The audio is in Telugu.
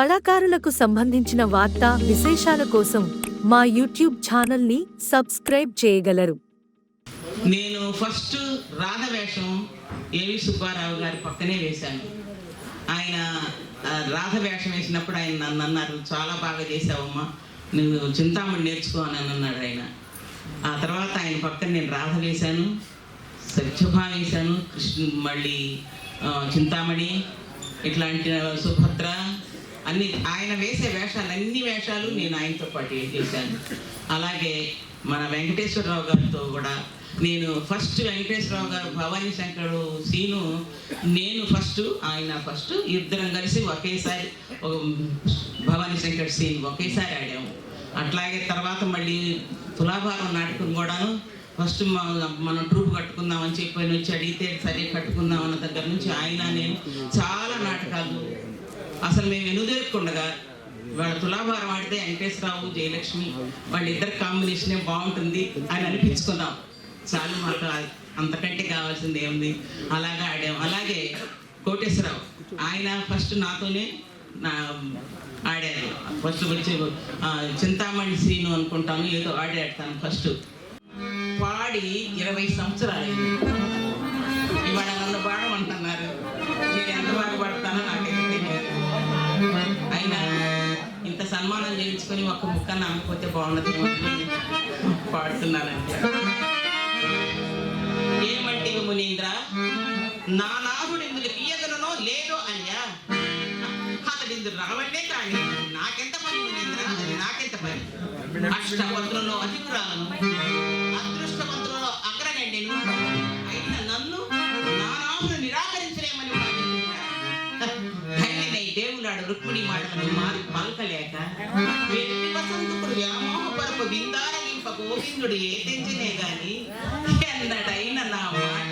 కళాకారులకు సంబంధించిన వార్తా విశేషాల కోసం మా యూట్యూబ్ ఛానల్ని సబ్స్క్రైబ్ చేయగలరు. నేను ఫస్ట్ రాధ వేషం ఏవి సుబ్బారావు గారి పక్కనే వేశాను. ఆయన రాధ వేషం వేసినప్పుడు ఆయన నన్ను అన్నారు చాలా బాగా చేసావమ్మా నువ్వు చింతామణి నేర్చుకో అని అన్నాడు ఆయన. ఆ తర్వాత ఆయన పక్కన నేను రాధ వేశాను సత్యభా వేశాను కృష్ణ మళ్ళీ చింతామణి ఇట్లాంటి సుభద్ర అన్ని ఆయన వేసే వేషాలు అన్ని వేషాలు నేను ఆయనతో పాటు ఏం చేశాను. అలాగే మన వెంకటేశ్వరరావు గారితో కూడా నేను ఫస్ట్ వెంకటేశ్వరరావు గారు భవానీ శంకరుడు సీను నేను ఫస్ట్ ఆయన ఫస్ట్ ఇద్దరం కలిసి ఒకేసారి భవానీ శంకర్ సీన్ ఒకేసారి ఆడాము. అట్లాగే తర్వాత మళ్ళీ తులాభారం నాటకం కూడాను ఫస్ట్ మనం ట్రూప్ కట్టుకుందామని చెప్పి వచ్చి అడిగితే సరే కట్టుకుందాం అన్న దగ్గర నుంచి ఆయన నేను చాలా నాటకాలు అసలు మేము ఎనుదేరుకుండగా వాళ్ళ తులాభారం ఆడితే వెంకటేశ్వరరావు జయలక్ష్మి వాళ్ళిద్దరు కాంబినేషనే బాగుంటుంది అని అనిపించుకుందాం. చాలు మాకు అంతకంటే కావాల్సింది ఏముంది? అలాగా ఆడాం. అలాగే కోటేశ్వరరావు ఆయన ఫస్ట్ నాతోనే నా ఆడారు. ఫస్ట్ వచ్చి చింతామణి సీను అనుకుంటాను ఏదో ఆడాడు తను ఫస్ట్ పాడి ఇరవై సంవత్సరాలు ఇవాళ నన్ను పాడమంటున్నారు. నేను ఎంత బాగా పడతానో నాకు ఆయన ఇంత సన్మానం చేయించుకొని ఒక ముక్కను అమ్మిపోతే బాగుండదు పాడుతున్నానండి. ఏమంటే మునీంద్ర? నా నాగుడు ఇందులో తీయగలనో లేదో అయ్యా. అతడు ఇందులో రావట్లే కానీ నాకెంత పని మునీంద్ర? అది నాకెంత పని? అష్టపత్రంలో అధికురాలను అదృష్టవంతులలో అగ్రగండిను దేవులాడు రుక్మిణి మాటలను మారి పలకలేక వెట్టి వసంతుకుడు వ్యామోహపరపు విందారగింప గోవిందుడు ఏ తెంచినే గాని ఎన్నడైన నా మాట